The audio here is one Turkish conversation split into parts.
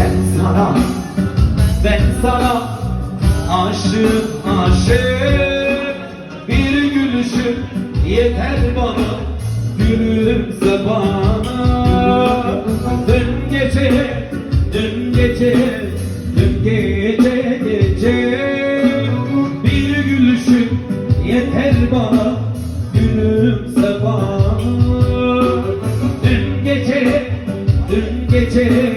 Ben sana, ben sana aşığım aşık Bir gülüşün yeter bana Gülümse bana. Dün gece, dün gece, dün gece gece. Bir gülüşün yeter bana Gülümse bana. Dün gece, dün gece,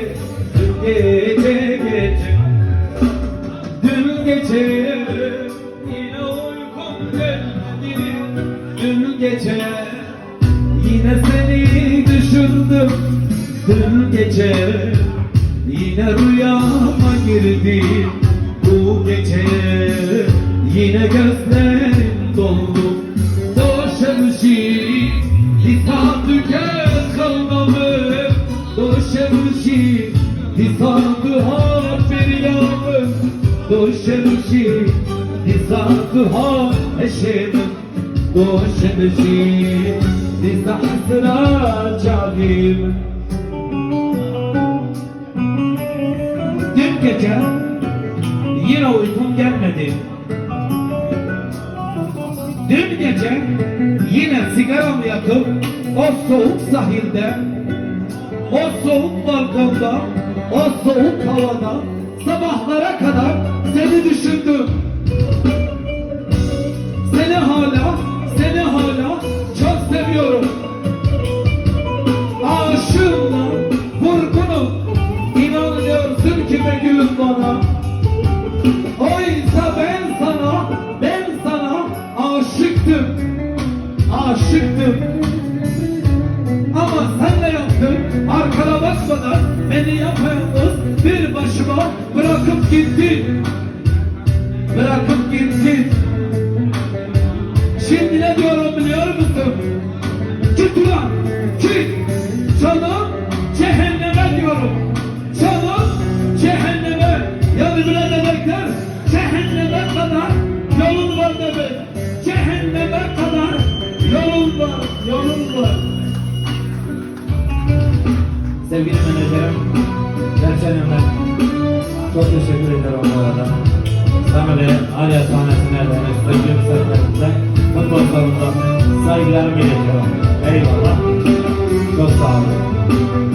gece. Yine seni düşündüm Dün gece. Yine rüyama girdi Bu gece. Yine gözlerim doldu. Doşamışı lisan tüket kalmamış Doşamışı lisan tühat bir yağmur Doşamışı lisan tühat lisan sıra calim Dün gece yine uykum gelmedi Dün gece yine sigaramı yakıp o soğuk sahilde, o soğuk balkonda, o soğuk havada sabahlara kadar seni düşündüm. Be gülüm bana. Oysa ben sana, ben sana aşıktım. Aşıktım. Ama sen ne yaptın? Arkana bakmadan beni yapayalnız bir başıma bırakıp gittin. Bırakıp gittin. Şimdi ne diyorum biliyor musun? Git ulan! Git! Canım Sevgili menajerim, Gerçekten ben çok teşekkür ederim bu arada. Samet'e, Alya sahnesine de, Mesut'un seferinde, futbol salonunda saygılarımı iletiyorum. Eyvallah. Çok sağ olun.